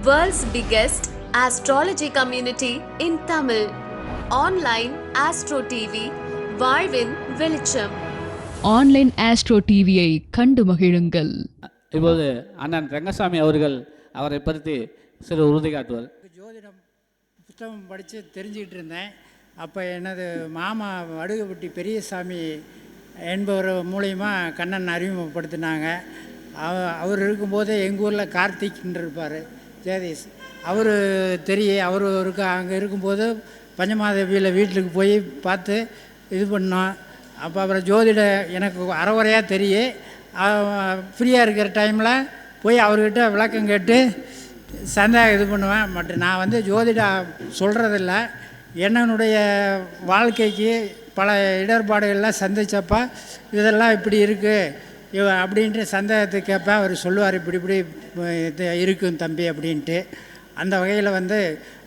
World's biggest astrology community in Tamil. Online Astro TV, வாழ்வின் வெளிச்சம் online astro டிவியை கண்டு மகிழுங்கள். இப்போது அண்ணன் ரங்கசாமி அவர்கள் அவரை பற்றி சிறு உறுதி காட்டுவார். ஜோதிடம் புத்தகம் படித்து தெரிஞ்சுக்கிட்டு இருந்தேன். அப்போ எனது மாமா வடுகுப்பட்டி பெரியசாமி என்பவர் மூலயமா கண்ணன் அறிமுகப்படுத்தினாங்க. அவ அவர் இருக்கும்போது எங்கள் ஊரில் கார்த்திக்னு இருப்பார். ஜெகதீஷ் அவர் தெரிய அவர் இருக்க அங்கே இருக்கும்போது பஞ்சமாதேவியில் வீட்டுக்கு போய் பார்த்து இது பண்ணோம். அப்போ அப்புறம் ஜோதிட எனக்கு அறகுறையாக தெரியும் ஃப்ரீயாக இருக்கிற டைமில் போய் அவர்கிட்ட விளக்கம் கேட்டு சந்தேகம் இது பண்ணுவேன். பட் நான் வந்து ஜோதிட சொல்கிறதில்ல என்னுடைய வாழ்க்கைக்கு பல இடர்பாடுகள்லாம் சந்தித்தப்போ இதெல்லாம் இப்படி இருக்குது இவ அப்படின்ட்டு சந்தேகத்தை கேட்பேன் அவர் சொல்லுவார் இப்படி இப்படி இது இருக்கும் தம்பி அப்படின்ட்டு. அந்த வகையில் வந்து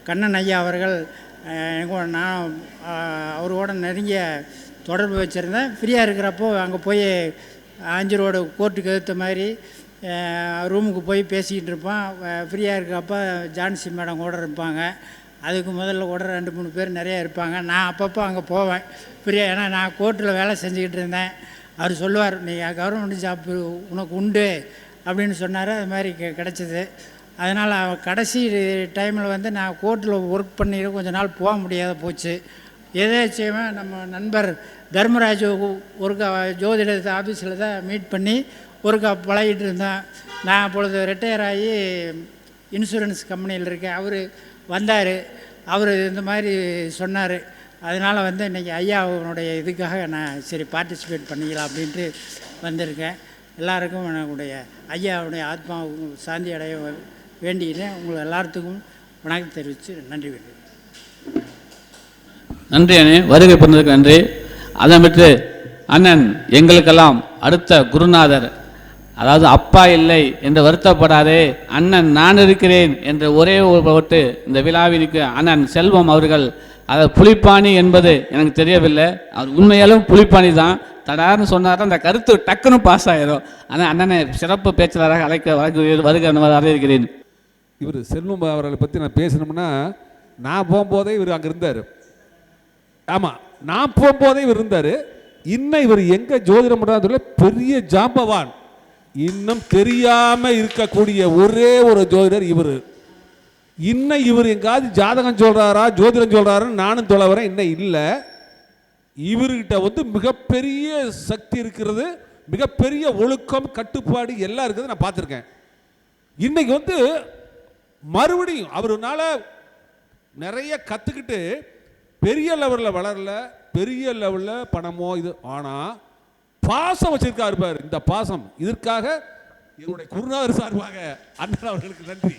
கண்ணன் ஐயா அவர்கள் நான் அவரோட நெருங்கிய தொடர்பு வச்சுருந்தேன். ஃப்ரீயாக இருக்கிறப்போ அங்கே போய் அஞ்சு ரோடு கோர்ட்டுக்கு ஏற்ற மாதிரி ரூமுக்கு போய் பேசிக்கிட்டு இருப்பான் ஃப்ரீயாக இருக்கிறப்ப ஜான்சி மேடம் கூட இருப்பாங்க. அதுக்கு முதல்ல கூட ரெண்டு மூணு பேர் நிறையா இருப்பாங்க. நான் அப்பப்போ அங்கே போவேன். ஃப்ரீயாக ஏன்னா நான் கோர்ட்டில் வேலை செஞ்சுக்கிட்டு இருந்தேன். அவர் சொல்லுவார் நீ கவர்மெண்ட் ஜாப் உனக்கு உண்டு அப்படின்னு சொன்னார். அது மாதிரி கெ கிடச்சிது. அதனால் கடைசி டைமில் வந்து நான் கோர்ட்டில் ஒர்க் பண்ணிட்டு கொஞ்ச நாள் போக முடியாத போச்சு. எதேச்சியமாக நம்ம நண்பர் தர்மராஜ் ஒருக்கா ஜோதிட ஆஃபீஸில் தான் மீட் பண்ணி ஒருக்கா பழகிட்டு இருந்தேன் நான் அப்பொழுது ரிட்டையர் ஆகி இன்சூரன்ஸ் கம்பெனியில் இருக்கேன். அவர் வந்தார். அவர் இந்த மாதிரி சொன்னார். அதனால் வந்து இன்றைக்கி ஐயாவுடைய இதுக்காக நான் சரி பார்ட்டிசிபேட் பண்ணிக்கலாம் அப்படின்ட்டு வந்திருக்கேன். எல்லாருக்கும் என்னுடைய ஐயாவுடைய ஆத்மா சாந்தி அடைய வேண்டிக்கிறேன். உங்களை எல்லாத்துக்கும் வணக்கம் தெரிவித்து நன்றி வேண்டும் நன்றி அண்ணே. வருகை பண்ணதுக்கு நன்றி. அதை விட்டு அண்ணன் எங்களுக்கெல்லாம் அடுத்த குருநாதர் அதாவது அப்பா இல்லை என்று வருத்தப்படாதே அண்ணன் நான் இருக்கிறேன் என்ற ஒரே ஒரு இந்த விழாவிற்கு அண்ணன் செல்வம் அவர்கள் அதாவது புலிப்பாணி என்பது எனக்கு தெரியவில்லை. அவர் உண்மையாலும் புலிப்பாணி தான். தடார்னு சொன்னார் அந்த கருத்து டக்குன்னு பாஸ் ஆயிரும். ஆனால் அண்ணனை சிறப்பு பேச்சாளராக அழைக்க வருக வருக அறிவிக்கிறேன். இவர் செல்வம் அவர்களை பற்றி நான் பேசணும்னா நான் போகும்போதே இவர் அங்கே இருந்தார். ஆமாம் நான் போகும்போதே இவர் இருந்தார். இன்னும் இவர் எங்கே ஜோதிடம் பண்ணுறாதுல பெரிய ஜாம்பவான். இன்னும் தெரியாமல் இருக்கக்கூடிய ஒரே ஒரு ஜோதிடர் இவர். இன்னும் இவர் எங்காவது ஜாதகம் சொல்கிறாரா ஜோதிடம் சொல்கிறாருன்னு நானும் சொல்ல வரேன் இன்னும் இல்லை. இவர்கிட்ட வந்து மிகப்பெரிய சக்தி இருக்கிறது மிகப்பெரிய ஒழுக்கம் கட்டுப்பாடு எல்லாம் இருக்கிறது நான் பார்த்துருக்கேன். இன்றைக்கி வந்து மறுபடியும் அவருனால நிறைய கற்றுக்கிட்டு பெரிய லெவலில் வளரல பெரிய லெவலில் பணமோ இது ஆனால் பாசம் வச்சிருக்காரு பாரு இந்த பாசம். இதற்காக என்னுடைய குருநாதர் சார்பாக அண்ணன் அவர்களுக்கு நன்றி.